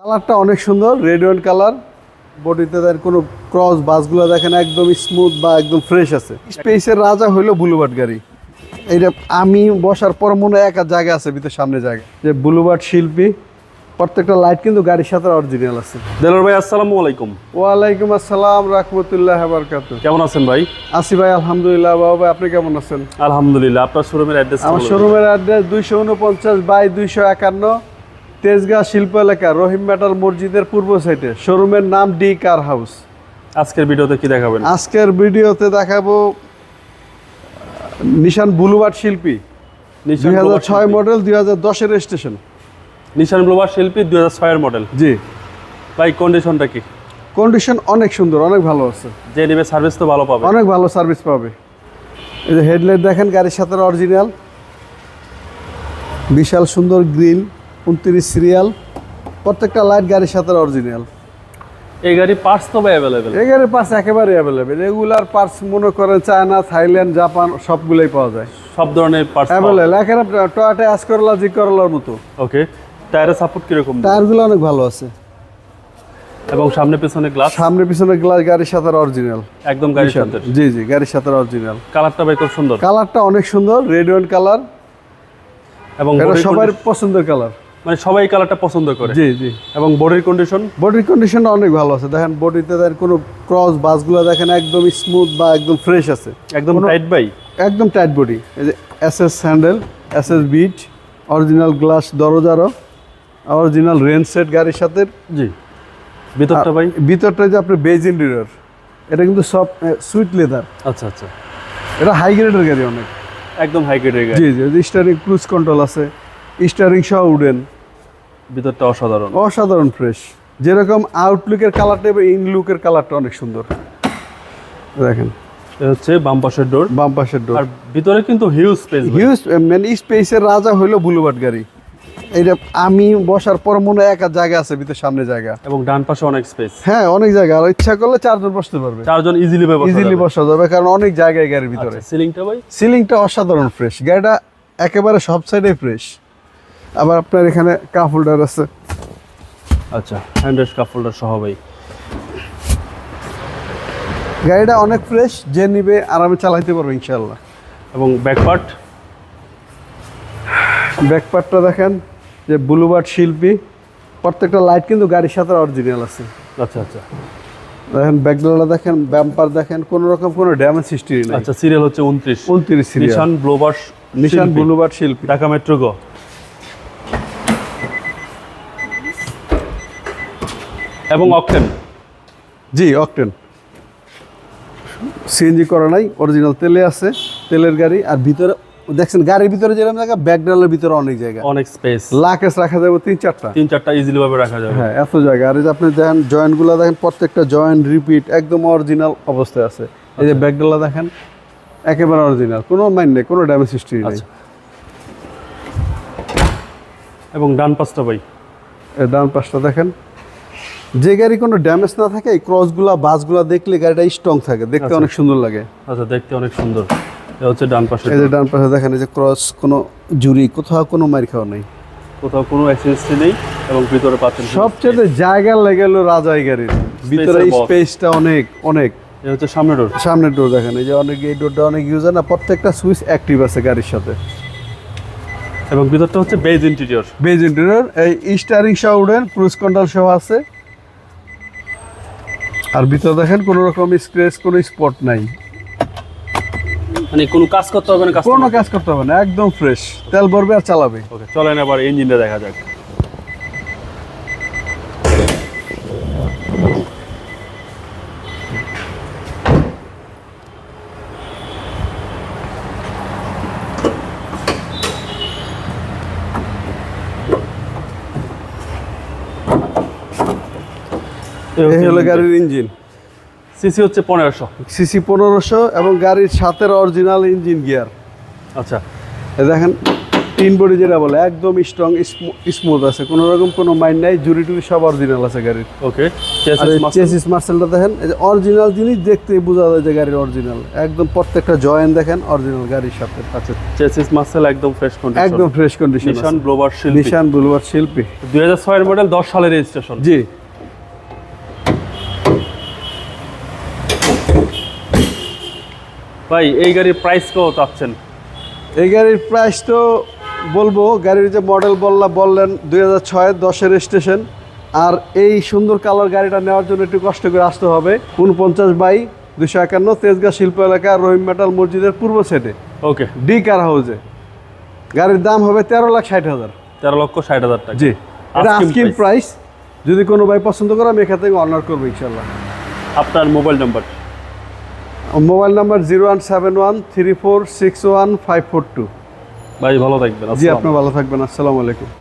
কালারটা অনেক সুন্দর রেড ওয়ান কালার বডিতে তার কোনো ক্রস বাসগুলো দেখেন একদম স্মুথ বা একদম ফ্রেশ আছে। স্পেসের রাজা হইল বুলুবার্ড গাড়ি। এইটা আমি বসার পর মনে হয় একা জায়গা আছে ভিতর সামনে জায়গা। যে বুলুবার্ড শিল্পী প্রত্যেকটা লাইট কিন্তু গাড়ির সাথে অরিজিনাল আছে। দেলোর ভাই আসসালামু আলাইকুম। ওয়ালাইকুম আসসালাম রাহমতুল্লাহ বারকাত কেমন আছেন ভাই? আসি ভাই আলহামদুলিল্লাহ বাবা ভাই আপনি কেমন আছেন? আলহামদুলিল্লাহ আপনার শোরুমের অ্যাড্রেস আমার শোরুমের অ্যাড্রেস দুইশো উনপঞ্চাশ বাই দুইশো একান্ন। তেজগাঁ শিল্প এলাকা রহিম মেটাল মসজিদের পূর্ব সাইডে। শোরুমের নাম ডি কার হাউস। আজকের ভিডিওতে কি দেখাবেন? আজকের ভিডিওতে দেখাবো নিশান বুলুবার্ড শিল্পী। দুই হাজার ছয় মডেল দুই হাজার দশের রেজিস্ট্রেশন। নিশান ব্লোবার শিল্পী দুই হাজার ছয়ের মডেল। জি। ভাই কন্ডিশনটা কি? কন্ডিশন অনেক সুন্দর অনেক ভালো আছে। যে নেবে সার্ভিস তো ভালো পাবে। অনেক ভালো সার্ভিস পাবে। এই যে হেডলাইট দেখেন গাড়ির সাথে অরিজিনাল বিশাল সুন্দর গ্রিল উনত্রিশ সিরিয়াল প্রত্যেকটা লাইট গাড়ির সাথে অরিজিনাল এই গাড়ি পার্টস তো অ্যাভেলেবেল এই গাড়ির পার্টস একেবারে অ্যাভেলেবেল রেগুলার পার্টস মনে করেন চায়না থাইল্যান্ড জাপান সবগুলোই পাওয়া যায়। সব ধরনের পার্টস অ্যাভেলেবল একেবারে টয়টা অ্যাস করলা জি করলার মতো। ওকে টায়ারের সাপোর্ট কীরকম? টায়ারগুলো অনেক ভালো আছে। এবং সামনে পেছনে গ্লাস সামনে পিছনে গ্লাস গাড়ির সাথে অরিজিনাল একদম গাড়ির সাথে। জি জি গাড়ির সাথে অরিজিনাল কালারটা ভাই খুব সুন্দর। কালারটা অনেক সুন্দর। রেড ওয়ান কালার এবং সবার পছন্দের কালার মানে সবাই কালারটা পছন্দ করে। জি জি। এবং বডির কন্ডিশন বডির কন্ডিশনটা অনেক ভালো আছে। দেখেন বডিতে দেখেন কোনো ক্রস বাসগুলো দেখেন একদম স্মুথ বা একদম ফ্রেশ আছে। একদম টাইট ভাই একদম টাইট বডি এই যে S S handle S S bit original glass দরজারও original rain set গাড়ির সাথে। জি। ভিতরটা ভাই? ভিতরটা যে আপনার বেজ ইন্টেরিয়র এটা কিন্তু সব সুইট লেদার আচ্ছা আচ্ছা। এটা হাই গ্রেডের গাড়ি অনেক। একদম হাই গ্রেডের গাড়ি। জি জি স্টারিং ক্রুজ কন্ট্রোল আছে। স্টারিং সহ উডেন। ভিতরটা অসাধারণ। অসাধারণ ফ্রেশ যেরকম আউটলুকের কালারটা এবং ইনলুকের কালারটা অনেক সুন্দর। দেখেন। হচ্ছে বাম পাশের ডোর বাম পাশের ডোর আর ভিতরে কিন্তু হিউজ স্পেস হিউজ মানে স্পেসের রাজা হইল বুলুবার্ড গাড়ি। এইটা আমি বসার পর মনে একা জায়গা আছে ভিতর সামনে জায়গা। এবং ডান পাশে অনেক স্পেস হ্যাঁ অনেক জায়গা। আর ইচ্ছা করলে চারজন বসতে পারবে। চারজন ইজিলি ইজিলি বসা যাবে কারণ অনেক জায়গায় গাড়ির ভিতরে। সিলিংটা ভাই? সিলিংটা অসাধারণ ফ্রেশ গাড়িটা একেবারে সব সাইডে ফ্রেশ আবার আপনার এখানে কাপ হোল্ডার আছে। আচ্ছা হ্যান্ডেস কাপ হোল্ডার সহ ভাই। গাড়িটা অনেক ফ্রেশ যে নিবে আরামে চালাইতে পারবে ইনশাল্লাহ এবং ব্যাকপার্ট ব্যাকপার্টটা দেখেন যে বুলুবার্ড শিল্পী প্রত্যেকটা লাইট কিন্তু গাড়ির সাথে অরিজিনাল আছে। আচ্ছা আচ্ছা। দেখেন ব্যাকডালা দেখেন ব্যাম্পার দেখেন কোনো রকম কোনো ড্যামেজ হিস্ট্রি নেই। আচ্ছা সিরিয়াল হচ্ছে উনত্রিশ। উনত্রিশ নিশান ব্লোবার নিশান বুলুবার্ড শিল্পী। ঢাকা মেট্রো গো এবং অকটেন জি অকটেন সিএনজি করা নাই অরিজিনাল তেলে আছে তেলের গাড়ি আর ভিতরে দেখছেন গাড়ির ভিতরে যেরকম জায়গা ব্যাকডালের ভিতরে অনেক জায়গা। অনেক স্পেস লাকেশ রাখা যাবে তিন চারটা। তিন চারটা ইজিলি ভাবে রাখা যাবে। হ্যাঁ এত জায়গা। আর এই যে আপনি দেখেন জয়েন্টগুলো দেখেন প্রত্যেকটা জয়েন্ট রিপিট একদম অরিজিনাল অবস্থায় আছে। এই যে ব্যাকডালা দেখেন একেবারে অরিজিনাল কোনো মাইন নেই কোনো ড্যামেজ হিস্ট্রি নেই। আচ্ছা। এবং ডান পাশটা ভাই? এই ডান পাশটা দেখেন যে গাড়ি কোনো ড্যামেজ না থাকে এই ক্রসগুলা বাসগুলা দেখলে গাড়িটা স্ট্রং থাকে। দেখতে অনেক সুন্দর লাগে। আচ্ছা দেখতে অনেক সুন্দর। এটা হচ্ছে ডান পাশে এই যে ডান পাশে দেখেন এই যে ক্রস কোনো জুরি কোথাও কোনো মার খাওয়া নেই। কোথাও কোনো অ্যাক্সিডেন্ট নেই এবং ভিতরে পাচ্ছেন সবচেয়ে জায়গা লেগে গেলো রাজা এই গাড়ির। ভিতরে স্পেসটা অনেক অনেক। এটা হচ্ছে সামনের ডোর সামনের ডোর দেখেন এই যে অনেক এই ডোরটা অনেক ইউজার না প্রত্যেকটা সুইচ অ্যাক্টিভ আছে গাড়ির সাথে। এবং ভিতরটা হচ্ছে বেজ ইন্টেরিয়র বেজ ইন্টেরিয়র এই স্টারিং সহ উডেন ক্রুজ কন্ট্রোল সহ আছে। আর ভিতরে দেখেন কোনো রকম স্ক্রেচ কোনো স্পট নাই। মানে কোনো কাজ করতে হবে না কাজ কোনো কাজ করতে হবে না একদম ফ্রেশ তেল ভরবে আর চালাবে। ওকে চলেন আবার ইঞ্জিনটা দেখা যাক। এই হলো গাড়ির ইঞ্জিন সিসি হচ্ছে পনেরোশো। সিসি পনেরোশো এবং গাড়ির সাথের অরিজিনাল ইঞ্জিন গিয়ার আচ্ছা। দেখেন তিন বডি যেটা বলে একদম স্ট্রং স্মুথ আছে। কোনো রকম কোনো মাইন্ড নাই জুরি টুরি সব অরিজিনাল আছে গাড়ির। ওকে চেসিস মার্সেলটা দেখেন এই যে অরিজিনাল জিনিস দেখতেই বোঝা যায় যে গাড়ির অরিজিনাল একদম প্রত্যেকটা জয়েন্ট দেখেন অরিজিনাল গাড়ির সাথে। আছে চেসিস মাসেল একদম ফ্রেশ কন্ডিশন একদম ফ্রেশ কন্ডিশন নিশান গ্লোবার শিল্পী। নিশান শিল্পী। 2006 এর মডেল 10 সালের রেজিস্ট্রেশন জি। ভাই এই গাড়ির প্রাইস কত চাচ্ছেন? এই গাড়ির প্রাইস তো বলব গাড়ির যে মডেল বললা বললেন দুই হাজার ছয় দশের স্টেশন আর এই সুন্দর কালার গাড়িটা নেওয়ার জন্য একটু কষ্ট করে আসতে হবে। উনপঞ্চাশ বাই দুশো একান্ন তেজগাঁ শিল্প এলাকা রহিম মেটাল মসজিদের পূর্ব সাইডে ওকে ডি কার হাউসে গাড়ির দাম হবে তেরো লাখ ষাট হাজার। তেরো লক্ষ ষাট হাজার টাকা। জি। এটা price। প্রাইস যদি কোনো ভাই পছন্দ করে আমি এখান থেকে অনার করব ইনশাল্লাহ। আপনার mobile number mobile number zero one seven one three four six one five four two. ভাই ভালো থাকবেন। জি আপনি ভালো থাকবেন। আসসালামু আলাইকুম।